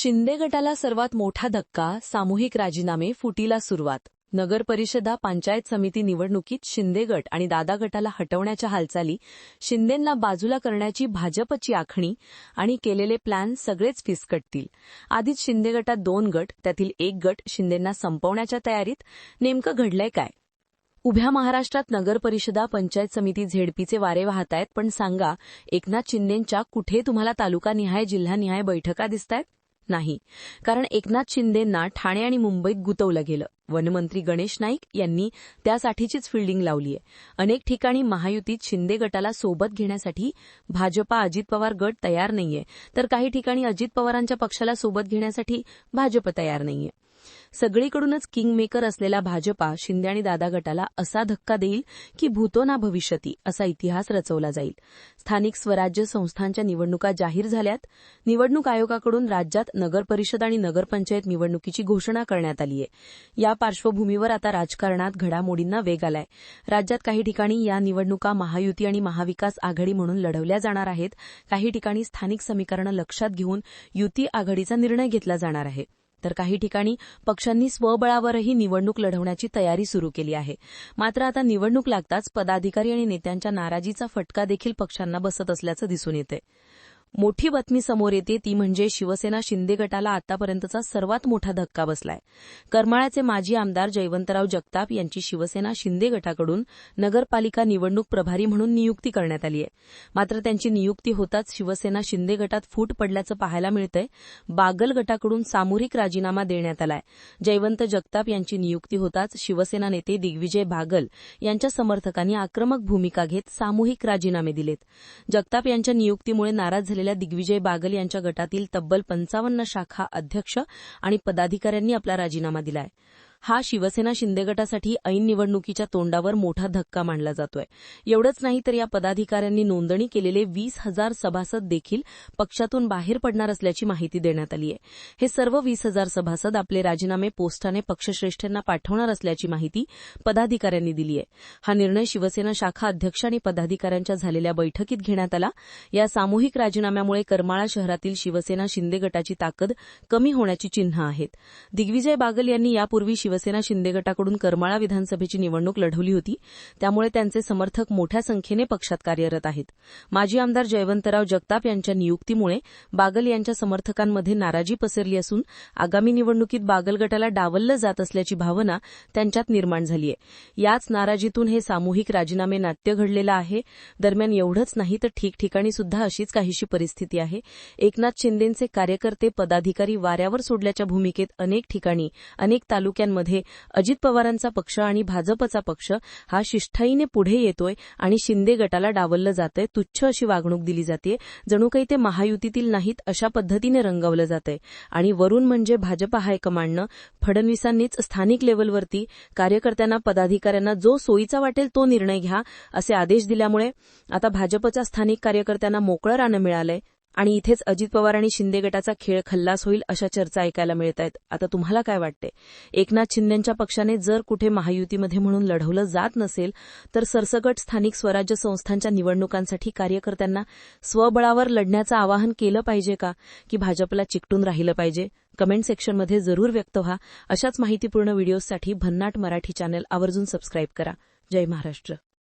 शिंदे गटाला सर्वात मोठा धक्का सामूहिक राजीनामे फुटीला सुरुवात. नगर परिषदा पंचायत समिती निवडणुकीत शिंदे गट आणि दादा गटाला हटवण्याच्या हालचाली शिंदेंना बाजूला करण्याची भाजपची आखणी आणि केलेले प्लॅन सगळेच फिसकटतील. आधीच शिंदे गटात दोन गट त्यातील एक गट शिंदेंना संपवण्याच्या तयारीत नेमकं घडलंय काय? उभ्या महाराष्ट्रात नगर परिषदा पंचायत समिती झेडपीचे वारे वाहत आहेत पण सांगा एकनाथ शिंदेंच्या कुठे तुम्हाला तालुका न्याहाय जिल्हा जिल्हानिहाय बैठका दिसतायत? नाही. कारण एकनाथ शिंदेंना ठाणे आणि मुंबईत गुतवलं गेलं. वनमंत्री गणेश नाईक यांनी त्यासाठीचीच फिल्डिंग लावली आहे अनेक ठिकाणी महायुतीत शिंदे गटाला सोबत घेण्यासाठी भाजपा अजित पवार गट तयार नाहीये. तर काही ठिकाणी अजित पवारांच्या पक्षाला सोबत घेण्यासाठी भाजप तयार नाहीये. सगळीकडूनच किंगमेकर असलेला भाजपा शिंदे आणि दादा गटाला असा धक्का देईल की भूतो ना भविष्यती असा इतिहास रचवला जाईल. स्थानिक स्वराज्य संस्थांच्या निवडणुका जाहीर झाल्यात. निवडणूक आयोगाकडून राज्यात नगरपरिषद आणि नगरपंचायत निवडणुकीची घोषणा करण्यात आली आहे या पार्श्वभूमीवर आता राजकारणात घडामोडींना वेग आलाय. राज्यात काही ठिकाणी या निवडणुका महायुती आणि महाविकास आघाडी म्हणून लढवल्या जाणार आहेत. काही ठिकाणी स्थानिक समीकरणं लक्षात घेऊन युती आघाडीचा निर्णय घेतला जाणार आहे. तर काही ठिकाणी पक्षांनी स्वबळावरही निवडणूक लढवण्याची तयारी सुरू केली आहे. मात्र आता निवडणूक लागताच पदाधिकारी आणि नेत्यांच्या नाराजीचा फटका देखील पक्षांना बसत असल्याचं दिसून येतं मोठी बातमी समोर येते ती म्हणजे शिवसेना शिंदे गटाला आतापर्यंतचा सर्वात मोठा धक्का बसलाय. करमाळ्याचे माजी आमदार जयवंतराव जगताप यांची शिवसेना शिंदे गटाकडून नगरपालिका निवडणूक प्रभारी म्हणून नियुक्ती करण्यात आली आहे. मात्र त्यांची नियुक्ती होताच शिवसेना शिंदे गटात फूट पडल्याचं पाहायला मिळतंय. बागल गटाकडून सामूहिक राजीनामा देण्यात आलाय. जयवंत जगताप यांची नियुक्ती होताच शिवसेना नेते दिग्विजय बागल यांच्या समर्थकांनी आक्रमक भूमिका घेत सामूहिक राजीनामे दिलेत. जगताप यांच्या नियुक्तीमुळे नाराज झालेल्या दिग्विजय बागल यांच्या गटातील तब्बल पंचावन्न शाखा अध्यक्ष आणि पदाधिकाऱ्यांनी आपला राजीनामा दिलाय. हा शिवसेना शिंदे गटासाठी ऐन निवडणुकीच्या तोंडावर मोठा धक्का मानला जातोय. एवढंच नाही तर या पदाधिकाऱ्यांनी नोंदणी केलेले वीस हजार सभासद देखील पक्षातून बाहेर पडणार असल्याची माहिती देण्यात आली आहे हे सर्व वीस हजार सभासद आपले राजीनामे पोस्टाने पक्षश्रेष्ठींना पाठवणार असल्याची माहिती पदाधिकाऱ्यांनी दिली आहे हा निर्णय शिवसेना शाखा अध्यक्ष आणि पदाधिकाऱ्यांच्या झालेल्या बैठकीत घेण्यात आला. या सामूहिक राजीनाम्यामुळे करमाळा शहरातील शिवसेना शिंदे गटाची ताकद कमी होण्याची चिन्ह आहेत. दिग्विजय बागल यांनी यापूर्वी शिवसेना शिंदे गटाकडून करमाळा विधानसभेची निवडणूक लढवली होती. त्यामुळे त्यांचे समर्थक मोठ्या संख्येने पक्षात कार्यरत आहेत. माजी आमदार जयवंतराव जगताप यांच्या नियुक्तीमुळे बागल यांच्या समर्थकांमध्ये नाराजी पसरली असून आगामी निवडणुकीत बागल गटाला डावललं जात असल्याची भावना त्यांच्यात निर्माण झाली आहे याच नाराजीतून हे सामूहिक राजीनामे नाट्य घडलेलं आहे. दरम्यान एवढंच नाही तर ठिकठिकाणी सुद्धा अशीच काहीशी परिस्थिती आहे. एकनाथ शिंदेचे कार्यकर्ते पदाधिकारी वाऱ्यावर सोडल्याच्या भूमिकेत अनेक ठिकाणी अनेक तालुक्यांमध्ये मध्ये अजित पवारांचा पक्ष आणि भाजपचा पक्ष हा शिष्ठाईने पुढे येतोय आणि शिंदे गटाला डावललं जातंय तुच्छ अशी वागणूक दिली जाते जणू काही ते महायुतीतील नाहीत अशा पद्धतीने रंगवलं जातंय. आणि वरून म्हणजे भाजपा हायकमांडनं फडणवीसांनीच स्थानिक लेवलवरती कार्यकर्त्यांना पदाधिकाऱ्यांना जो सोयीचा वाटेल तो निर्णय घ्या असे आदेश दिल्यामुळे आता भाजपच्या स्थानिक कार्यकर्त्यांना मोकळं रानं मिळालंय. आणि इथेच अजित पवार आणि शिंदे गटाचा खेळ खल्लास होईल अशा चर्चा ऐकायला मिळत आहेत. आता तुम्हाला काय वाटते? एकनाथ शिंदेच्या पक्षाने जर कुठे महायुतीमध्ये म्हणून लढवलं जात नसेल तर सरसगट स्थानिक स्वराज्य संस्थांच्या निवडणुकांसाठी कार्यकर्त्यांना स्वबळावर लढण्याचं आवाहन केलं पाहिजे का? की भाजपला चिकटून राहिलं पाहिजे? कमेंट सेक्शनमध्ये जरूर व्यक्त व्हा. अशाच माहितीपूर्ण व्हिडिओजसाठी भन्नाट मराठी चॅनल आवर्जून सबस्क्राईब करा. जय महाराष्ट्र.